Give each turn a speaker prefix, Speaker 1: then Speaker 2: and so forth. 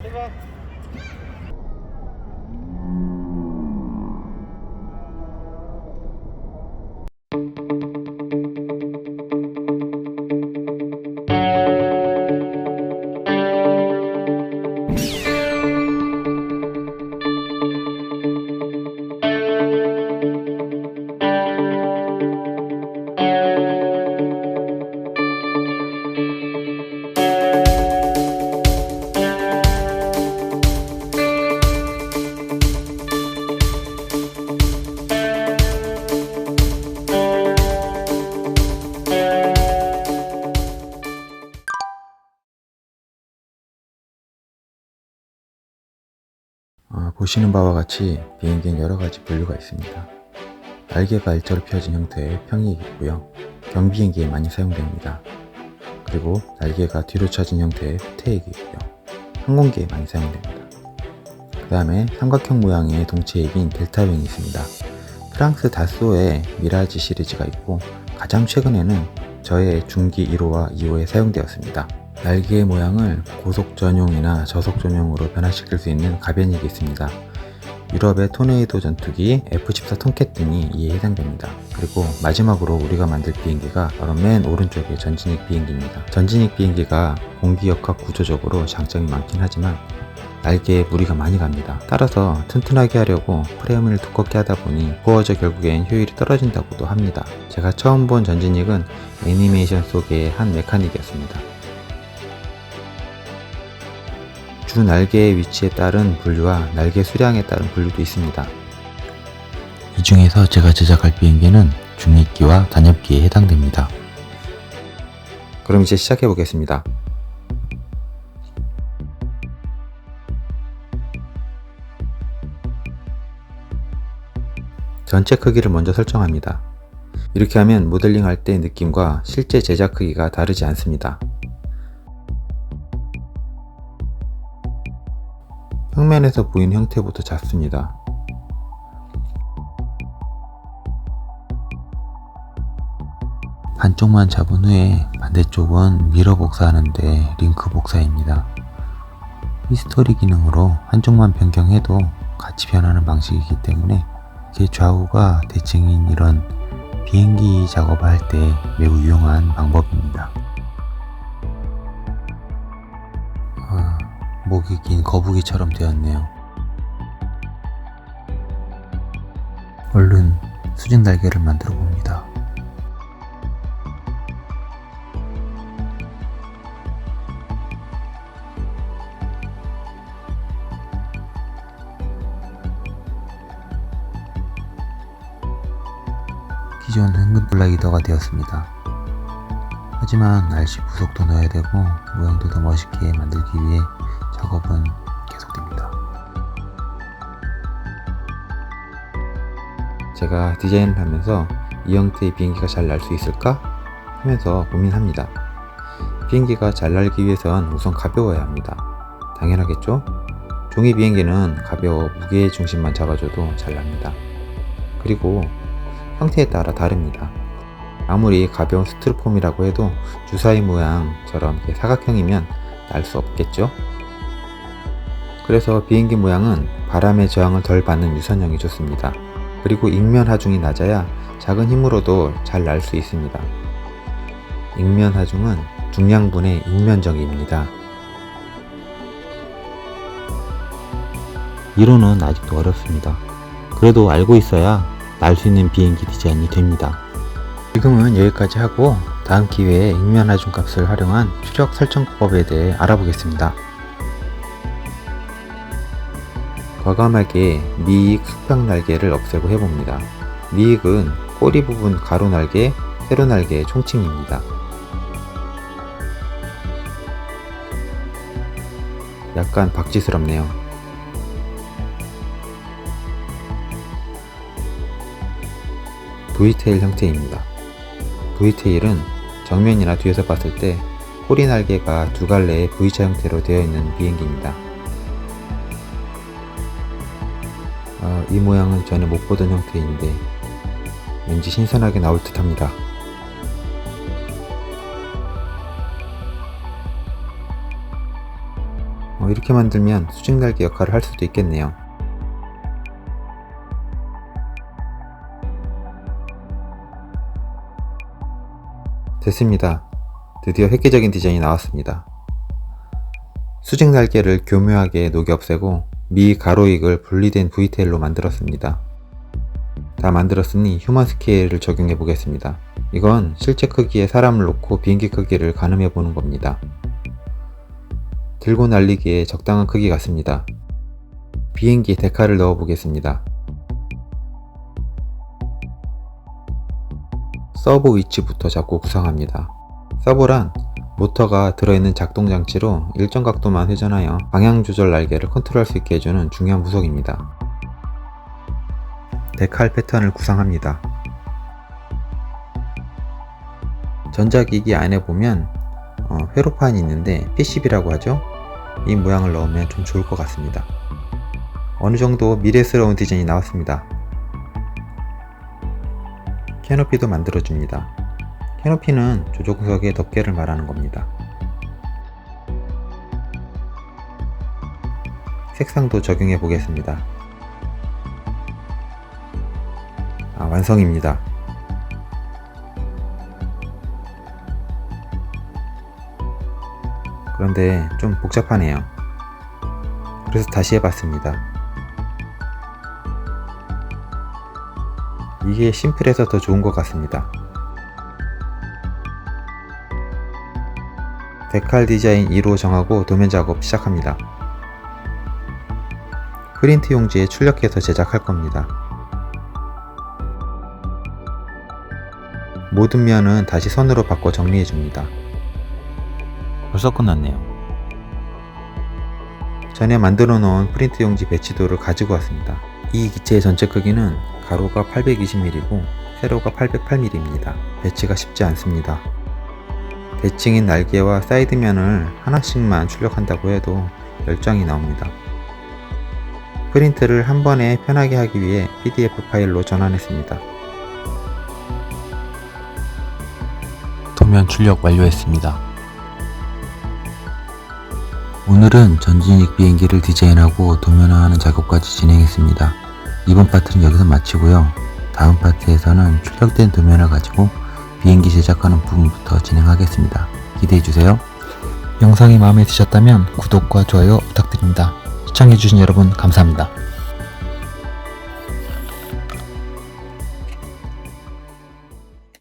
Speaker 1: 대박. 어, 보시는 바와 같이 비행기는 여러 가지 분류가 있습니다. 날개가 일자로 펴진 형태의 평이익이고요. 경비행기에 많이 사용됩니다. 그리고 날개가 뒤로 쳐진 형태의 후퇴익이고요. 항공기에 많이 사용됩니다. 그 다음에 삼각형 모양의 동체익인 델타윙이 있습니다. 프랑스 다쏘의 미라지 시리즈가 있고 가장 최근에는 저의 중기 1호와 2호에 사용되었습니다. 날개의 모양을 고속 전용이나 저속 전용으로 변화시킬 수 있는 가변익이 있습니다. 유럽의 토네이도 전투기, F-14 톰캣 등이 이에 해당됩니다. 그리고 마지막으로 우리가 만들 비행기가 바로 맨 오른쪽의 전진익 비행기입니다. 전진익 비행기가 공기역학 구조적으로 장점이 많긴 하지만 날개에 무리가 많이 갑니다. 따라서 튼튼하게 하려고 프레임을 두껍게 하다 보니 구워져 결국엔 효율이 떨어진다고도 합니다. 제가 처음 본 전진익은 애니메이션 속의 한 메카닉이었습니다. 주 날개의 위치에 따른 분류와 날개 수량에 따른 분류도 있습니다. 이 중에서 제가 제작할 비행기는 중립기와 단엽기에 해당됩니다. 그럼 이제 시작해 보겠습니다. 전체 크기를 먼저 설정합니다. 이렇게 하면 모델링 할 때 느낌과 실제 제작 크기가 다르지 않습니다. 평면에서 보이는 형태부터 잡습니다. 반쪽만 잡은 후에 반대쪽은 미러 복사하는데 링크 복사입니다. 히스토리 기능으로 한쪽만 변경해도 같이 변하는 방식이기 때문에 제 좌우가 대칭인 이런 비행기 작업을 할때 매우 유용한 방법입니다. 목이 긴 거북이처럼 되었네요. 얼른 수직 날개를 만들어 봅니다. 기존 흥근 블라이더가 되었습니다. 하지만 RC 부속도 넣어야 되고 모양도 더 멋있게 만들기 위해 작업은 계속됩니다. 제가 디자인을 하면서 이 형태의 비행기가 잘 날 수 있을까 하면서 고민합니다. 비행기가 잘 날기 위해선 우선 가벼워야 합니다. 당연하겠죠? 종이 비행기는 가벼워 무게의 중심만 잡아줘도 잘 납니다. 그리고 형태에 따라 다릅니다. 아무리 가벼운 스티로폼이라고 해도 주사위 모양처럼 사각형이면 날 수 없겠죠? 그래서 비행기 모양은 바람의 저항을 덜 받는 유선형이 좋습니다. 그리고 익면 하중이 낮아야 작은 힘으로도 잘 날 수 있습니다. 익면 하중은 중량분의 익면적입니다. 이론은 아직도 어렵습니다. 그래도 알고 있어야 날 수 있는 비행기 디자인이 됩니다. 지금은 여기까지 하고 다음 기회에 익면 하중 값을 활용한 추적 설정법에 대해 알아보겠습니다. 과감하게 미익 수평 날개를 없애고 해봅니다. 미익은 꼬리 부분 가로 날개, 세로 날개의 총칭입니다. 약간 박지스럽네요. V테일 형태입니다. V테일은 정면이나 뒤에서 봤을 때 꼬리 날개가 두 갈래의 V자 형태로 되어 있는 비행기입니다. 아, 이 모양은 전에 못 보던 형태인데 왠지 신선하게 나올 듯 합니다. 어, 이렇게 만들면 수직 날개 역할을 할 수도 있겠네요. 됐습니다. 드디어 획기적인 디자인이 나왔습니다. 수직 날개를 교묘하게 녹여 없애고 미 가로익을 분리된 V테일로 만들었습니다. 다 만들었으니 휴먼 스케일을 적용해 보겠습니다. 이건 실제 크기에 사람을 놓고 비행기 크기를 가늠해 보는 겁니다. 들고 날리기에 적당한 크기 같습니다. 비행기 데카를 넣어 보겠습니다. 서버 위치부터 잡고 구성합니다. 서버란 모터가 들어있는 작동 장치로 일정 각도만 회전하여 방향 조절 날개를 컨트롤할 수 있게 해주는 중요한 부속입니다. 데칼 패턴을 구성합니다. 전자기기 안에 보면 어, 회로판이 있는데 PCB라고 하죠. 이 모양을 넣으면 좀 좋을 것 같습니다. 어느 정도 미래스러운 디자인이 나왔습니다. 캐노피도 만들어줍니다. 캐노피는 조종석의 덮개를 말하는 겁니다. 색상도 적용해 보겠습니다. 아, 완성입니다. 그런데 좀 복잡하네요. 그래서 다시 해봤습니다. 이게 심플해서 더 좋은 것 같습니다. 데칼 디자인 2로 정하고 도면 작업 시작합니다. 프린트 용지에 출력해서 제작할 겁니다. 모든 면은 다시 선으로 바꿔 정리해 줍니다. 벌써 끝났네요. 전에 만들어 놓은 프린트 용지 배치도를 가지고 왔습니다. 이 기체의 전체 크기는 가로가 820mm고 세로가 808mm입니다. 배치가 쉽지 않습니다. 대칭인 날개와 사이드면을 하나씩만 출력한다고 해도 10장이 나옵니다. 프린트를 한 번에 편하게 하기 위해 PDF 파일로 전환했습니다. 도면 출력 완료했습니다. 오늘은 전진익 비행기를 디자인하고 도면화하는 작업까지 진행했습니다. 이번 파트는 여기서 마치고요. 다음 파트에서는 출력된 도면을 가지고 비행기 제작하는 부분부터 진행하겠습니다. 기대해주세요. 영상이 마음에 드셨다면 구독과 좋아요 부탁드립니다. 시청해주신 여러분 감사합니다.